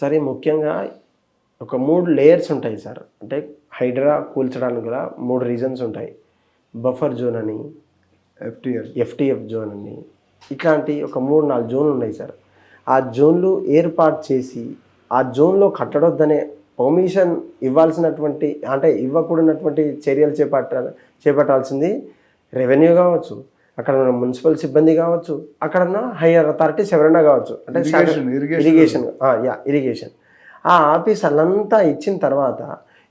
సరే ముఖ్యంగా ఒక మూడు లేయర్స్ ఉంటాయి సార్. అంటే హైడ్రా కూల్చడానికి గల మూడు రీజన్స్ ఉంటాయి. బఫర్ జోన్ అని ఎఫ్టీఎల్ ఎఫ్టిఎఫ్ జోన్ అని ఇట్లాంటి ఒక మూడు నాలుగు జోన్లు ఉన్నాయి సార్. ఆ జోన్లు ఏర్పాటు చేసి ఆ జోన్లో కట్టడొద్దనే పర్మిషన్ ఇవ్వాల్సినటువంటి అంటే ఇవ్వకూడనటువంటి చర్యలు చేపట్ట చేపట్టాల్సింది రెవెన్యూ కావచ్చు అక్కడ ఉన్న మున్సిపల్ సిబ్బంది కావచ్చు అక్కడ ఉన్న హైయర్ అథారిటీస్ ఎవరైనా కావచ్చు. అంటే. ఇరిగేషన్ యా ఇరిగేషన్ ఆ ఆఫీసర్లంతా ఇచ్చిన తర్వాత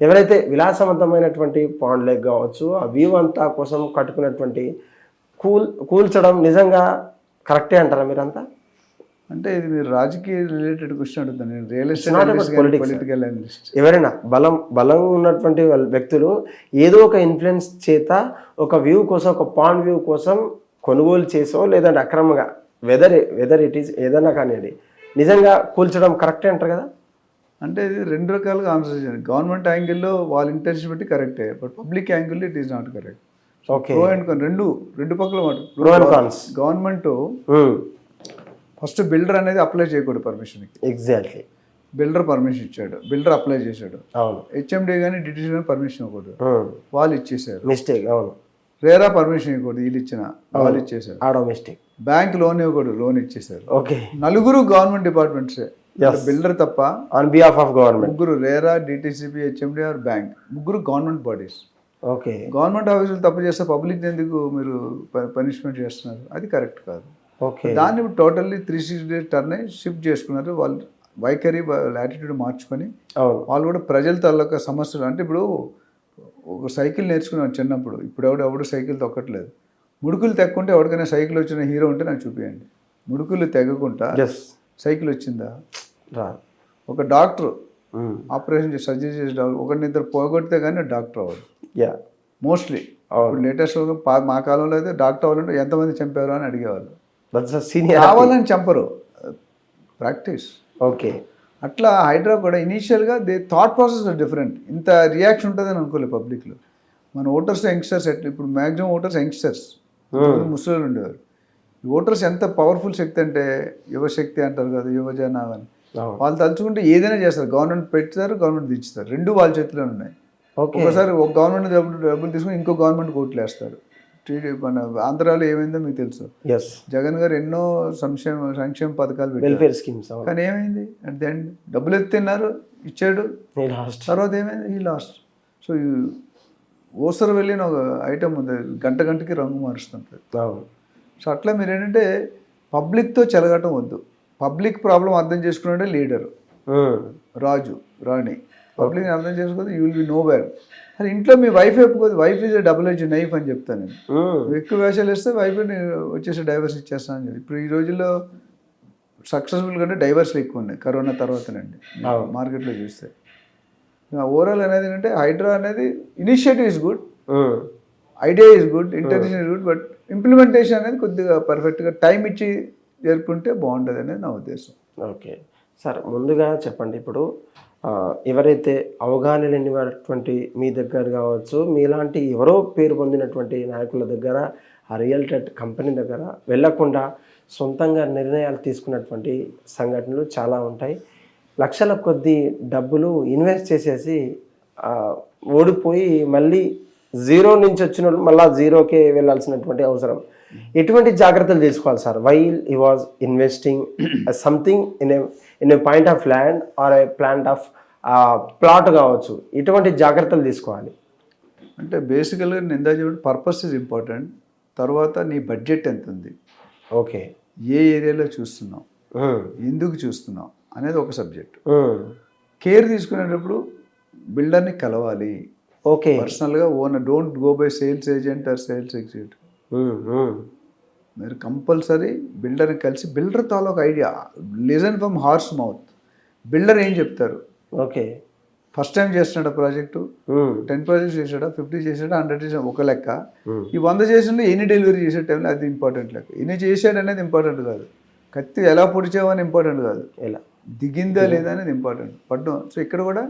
ఎవరైతే విలాసవంతమైనటువంటి పాండ్ లెగ్ కావచ్చు ఆ వ్యూ అంతా కోసం కట్టుకున్నటువంటి కూల్ కూల్చడం నిజంగా కరెక్టే అంటారా మీరంతా? అంటే ఇది మీరు రాజకీయ రిలేటెడ్ క్వశ్చన్ అడుగుతాను. నేను రియల్ ఎస్టేట్ పొలిటికల్ అనలిస్ట్ ఎవరైనా బలం బలం ఉన్నటువంటి వ్యక్తులు ఏదో ఒక ఇన్ఫ్లుయెన్స్ చేత ఒక వ్యూ కోసం ఒక పాండ్ వ్యూ కోసం కొనుగోలు చేసో లేదంటే అక్రమంగా వెదర్ వెదర్ ఇట్ ఈస్ ఏదైనా కానివ్వండి నిజంగా కూల్చడం కరెక్టే అంటారు కదా? అంటే ఇది రెండు రకాలుగా ఆన్సర్ చేయాలి. గవర్నమెంట్ యాంగిల్లో వాళ్ళ ఇంటెన్షన్ బట్టి కరెక్టే బట్ పబ్లిక్ యాంగిల్లో it is not correct okay pro and con రెండు రెండు పక్కల మాట. గవర్నమెంట్ ఫస్ట్ బిల్డర్ అనేది అప్లై చేయకూడదు పర్మిషన్కి ఎగ్జాక్ట్లీ బిల్డర్ పర్మిషన్ ఇచ్చాడు. బిల్డర్ అప్లై చేశాడు. అవును. హెచ్ఎండి కానీ డిటిసి కానీ పర్మిషన్ ఇవ్వకూడదు. వాళ్ళు ఇచ్చేసారు మిస్టేక్ అవును. రేరా పర్మిషన్ ఇవ్వకూడదు. వీళ్ళు ఇచ్చిన వాళ్ళు ఇచ్చేసారు ఆడో మిస్టేక్ బ్యాంక్ లోన్ ఇవ్వకూడదు. లోన్ ఇచ్చేసారు ఓకే నలుగురు గవర్నమెంట్ డిపార్ట్మెంట్సే బిల్డర్ తప్ప ఆన్ బిహాఫ్ ఆఫ్ గవర్నమెంట్ ముగ్గురు RERA DTCP HMD or bank ముగ్గురు గవర్నమెంట్ బాడీస్ ఓకే గవర్నమెంట్ ఆఫీసులు తప్పు చేస్తే పబ్లిక్ ఎందుకు మీరు పనిష్మెంట్ చేస్తున్నారు? అది కరెక్ట్ కాదు. దాన్ని totally three sixty days turn shift చేసుకున్నారు. వాళ్ళు వైఖరి యాటిట్యూడ్ మార్చుకొని అవును వాళ్ళు కూడా ప్రజల తాలూకా సమస్యలు అంటే ఇప్పుడు ఒక సైకిల్ నేర్చుకున్నాను చిన్నప్పుడు. ఇప్పుడు ఎవడు ఎవడు సైకిల్ తొక్కట్లేదు. ముడుకులు తెక్కుంటే ఎవరికైనా సైకిల్ వచ్చిన హీరో ఉంటే నాకు చూపించండి ముడుకులు తెగకుండా సైకిల్ వచ్చిందా? ఒక డాక్టర్ Mm. ఆపరేషన్ చేసి సర్జరీ చేసి డాక్టర్ ఒకరిని ఇద్దరు పోగొడితే కానీ డాక్టర్ అవ్వదు యా మోస్ట్లీ ఇప్పుడు లేటెస్ట్ మా కాలంలో అయితే డాక్టర్ అవ్వాలంటే ఎంతమంది చంపారు అని అడిగేవాళ్ళు. సీనియర్ కావాలని చంపరు. ప్రాక్టీస్ ఓకే అట్లా హైడ్రా కూడా ఇనీషియల్గా దే థాట్ ప్రాసెస్ డిఫరెంట్ ఇంత రియాక్షన్ ఉంటుందని అనుకోలేదు పబ్లిక్లో మన ఓటర్స్ యంగ్స్టర్స్ ఎట్లా ఇప్పుడు మ్యాక్సిమం ఓటర్స్ యంగ్స్టర్స్ ముసలి ఉండేవారు. ఓటర్స్ ఎంత పవర్ఫుల్ శక్తి అంటే యువశక్తి అంటారు కదా యువజన అని వాళ్ళు తలుచుకుంటే ఏదైనా చేస్తారు. గవర్నమెంట్ పెడతారు గవర్నమెంట్ దించుతారు. రెండు వాళ్ళ చేతిలో ఉన్నాయి. ఒకసారి ఒక గవర్నమెంట్ డబ్బులు డబ్బులు తీసుకుని ఇంకో గవర్నమెంట్ కోట్లు వేస్తారు. టీడీపీ మన ఆంధ్రాలో ఏమైందో మీకు తెలుసు. ఎస్ జగన్ గారు ఎన్నో సంక్షేమ సంక్షేమ పథకాలు వెల్ఫేర్ స్కీమ్స్ కానీ ఏమైంది? అట్ ది ఎండ్ డబ్బులు ఎత్తిన్నారు ఇచ్చాడు. తర్వాత ఏమైంది? ఈ లాస్ట్ సో ఈ ఓసర వెళ్ళిన ఒక ఐటమ్ ఉంది. గంట గంటకి రంగు మారుస్తుంటుంది. అవును. సో అట్లా మీరు ఏంటంటే పబ్లిక్తో చెలగటం వద్దు. పబ్లిక్ ప్రాబ్లం అర్థం చేసుకున్నాడే లీడర్. రాజు రాణి. పబ్లిక్ని అర్థం చేసుకోదు you will be no bad అది ఇంట్లో మీ wife చెప్పుకోదు wife is double edge knife అని చెప్తాను నేను. ఎక్కువ వేషాలు వేస్తే వైఫ్ వచ్చేసి డైవర్స్ ఇచ్చేస్తాను అని చెప్పి. ఇప్పుడు ఈ రోజుల్లో సక్సెస్ఫుల్ కంటే డైవర్స్లు ఎక్కువ ఉన్నాయి. కరోనా తర్వాతనండి. మార్కెట్లో చూస్తే. ఓవరాల్ అనేది ఏంటంటే హైడ్రా అనేది initiative is good. Idea is good intention is good but implementation అనేది కొద్దిగా పర్ఫెక్ట్గా టైం ఇచ్చి జరుపుకుంటే బాగుంటుంది అనేది నా ఉద్దేశం. ఓకే. సార్ ముందుగా చెప్పండి ఇప్పుడు. ఎవరైతే అవగాహన లేనిటువంటి మీ దగ్గర కావచ్చు మీలాంటి ఎవరో పేరు పొందినటువంటి నాయకుల దగ్గర ఆ రియల్ టెట్ కంపెనీ దగ్గర వెళ్ళకుండా సొంతంగా నిర్ణయాలు తీసుకున్నటువంటి సంఘటనలు చాలా ఉంటాయి. లక్షల కొద్ది డబ్బులు ఇన్వెస్ట్ చేసేసి ఓడిపోయి మళ్ళీ జీరో నుంచి వచ్చిన వాళ్ళు మళ్ళీ జీరోకే వెళ్ళాల్సినటువంటి అవసరం. ఎటువంటి జాగ్రత్తలు తీసుకోవాలి sir? Why he was investing something in a in point of land or a plant of plot కావచ్చు. ఎటువంటి జాగ్రత్తలు తీసుకోవాలి. అంటే బేసికల్గా నేను ఇందా చెప్పిన పర్పస్ ఇస్ ఇంపార్టెంట్ తర్వాత నీ బడ్జెట్ ఎంత ఉంది ఓకే ఏ ఏరియాలో చూస్తున్నావు? ఎందుకు చూస్తున్నావు? అనేది ఒక సబ్జెక్ట్ Hmm. కేర్ తీసుకునేటప్పుడు బిల్డర్ని కలవాలి. ఓకే పర్సనల్గా own don't go by sales agent or sales executive Hmm. మీరు కంపల్సరీ బిల్డర్ని కలిసి బిల్డర్ తాలూకు idea listen from horse mouth. Builder ఏం చెప్తారు? ఓకే. ఫస్ట్ టైం చేస్తున్నాడు ప్రాజెక్టు. టెన్ ప్రాజెక్ట్స్ చేసాడా ఫిఫ్టీ చేసాడా హండ్రెడ్ చేసాడు ఒక లెక్క. ఈ వంద చేసిన ఎన్ని డెలివరీ చేసే టైంలో అది ఇంపార్టెంట్ లెక్క. ఎన్ని చేసాడు అనేది ఇంపార్టెంట్ కాదు. కత్తి ఎలా పొడిచావని ఇంపార్టెంట్ కాదు. ఎలా? దిగిందా లేదా అనేది ఇంపార్టెంట్. పడ్డం సో ఇక్కడ కూడా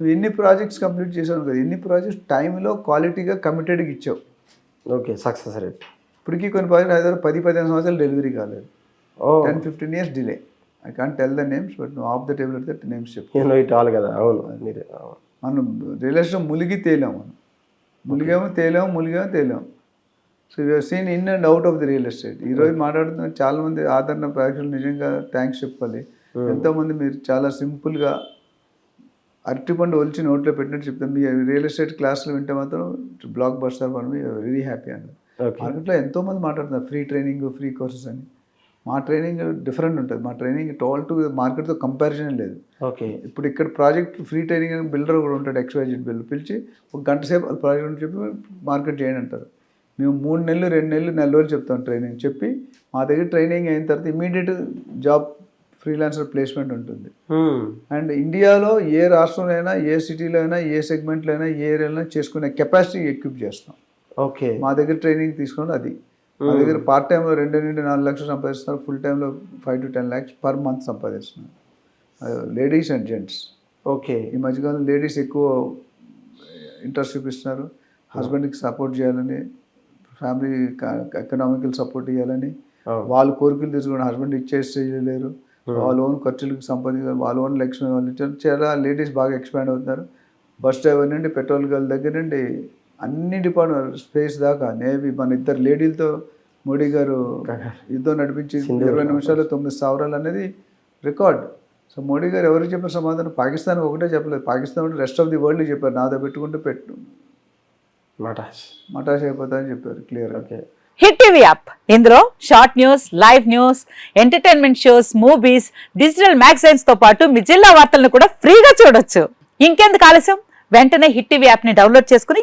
నువ్వు ఎన్ని ప్రాజెక్ట్స్ కంప్లీట్ చేసావు కదా ఎన్ని ప్రాజెక్ట్స్ టైంలో క్వాలిటీగా కమిటెడ్గా ఇచ్చావు. Okay success rate. ఇప్పటికీ కొన్ని ప్రాజెక్ట్ హైదరాబాద్ పది పదిహేను సంవత్సరాలు డెలివరీ కాలేదు. Ten fifteen years delay I can't tell the names but off the table అయితే నేమ్స్ చెప్పు. కదా? అవును మీరు. మనం రియల్ ఎస్టేట్ ములిగి తేలాం మనం. ములిగాము తేలాము ములిగాము తేలాము so you are seen in and out of the real estate ఈ రోజు మాట్లాడుతున్న చాలా మంది ఆదరణ ప్రేక్షకులు నిజంగా థ్యాంక్స్ చెప్పాలి. ఎంతోమంది మీరు చాలా సింపుల్గా అరటిపండు ఒలిచి నోట్లో పెట్టినట్టు చెప్తాం మీ రియల్ ఎస్టేట్ క్లాసులు వింటే మాత్రం బ్లాక్ బస్టర్ మనం వెరీ హ్యాపీ అండి ఓకే మార్కెట్లో ఎంతోమంది మాట్లాడుతున్నారు. ఫ్రీ ట్రైనింగ్ ఫ్రీ కోర్సెస్ అని. మా ట్రైనింగ్ డిఫరెంట్ ఉంటుంది. మా ట్రైనింగ్ టోల్ టు మార్కెట్తో కంపారిజన్ లేదు. ఓకే ఇప్పుడు ఇక్కడ ప్రాజెక్ట్ ఫ్రీ ట్రైనింగ్ అని బిల్డర్ కూడా ఉంటాడు ఎక్స్వైజెడ్ బిల్డర్ పిలిచి ఒక గంట సేపు ప్రాజెక్ట్ గురించి చెప్పి మార్కెట్ చేయండి అంటారు. మేము మూడు నెలలు రెండు నెలలు నెల రోజులు చెప్తాం ట్రైనింగ్ చెప్పి మా దగ్గర ట్రైనింగ్ అయిన తర్వాత ఇమీడియట్ జాబ్ ఫ్రీలాన్సర్ ప్లేస్మెంట్ ఉంటుంది. హ్మ్. అండ్ ఇండియాలో ఏ రాష్ట్రంలో అయినా ఏ సిటీలో అయినా ఏ సెగ్మెంట్లో అయినా ఏ ఏరియాలో చేసుకునే కెపాసిటీ ఎక్విప్ చేస్తాం. ఓకే. మా దగ్గర ట్రైనింగ్ తీసుకుని అది. మా దగ్గర పార్ట్ టైంలో రెండు నుండి నాలుగు లక్షలు సంపాదిస్తున్నారు ఫుల్ టైంలో five to ten lakhs per month సంపాదిస్తున్నారు. Ladies and gents okay. ఈ మధ్యకాలం లేడీస్ ఎక్కువ ఇంట్రెస్ట్ చూపిస్తున్నారు. హస్బెండ్కి సపోర్ట్ చేయాలని ఫ్యామిలీ ఎకనామికల్ సపోర్ట్ ఇవ్వాలని. వాళ్ళు కోరికలు తీసుకుని హస్బెండ్ ఇచ్చేసి చేయలేరు వాళ్ళ ఓన్ ఖర్చులకు సంపాదించారు వాళ్ళ ఓన్ లక్ష్మి వాళ్ళు ఇచ్చారు చాలా లేడీస్ బాగా ఎక్స్పాండ్ అవుతున్నారు. బస్ డ్రైవర్ నుండి పెట్రోల్ గల్ దగ్గర నుండి అన్ని డిపార్ట్మెంట్ స్పేస్ దాకా నేవీ మన ఇద్దరు లేడీలతో మోడీ గారు యుద్ధం నడిపించి ఇరవై నిమిషాలు తొమ్మిది స్థావరాలు అనేది రికార్డ్. సో మోడీ గారు ఎవరికి చెప్పిన సమాధానం? పాకిస్తాన్ ఒకటే చెప్పలేదు. Pakistan rest of the world చెప్పారు. నాతో పెట్టుకుంటే పెట్టు. మటాష్. మటాష్ అయిపోతా అని చెప్పారు clear okay. Hit TV app. ఇందులో short news live news entertainment shows movies digital మ్యాగజైన్స్తో పాటు మీ జిల్లా వార్తలను కూడా ఫ్రీగా చూడొచ్చు. ఇంకెందుకు ఆలస్యం? వెంటనే హిట్ టీవీ యాప్ని డౌన్లోడ్ చేసుకుని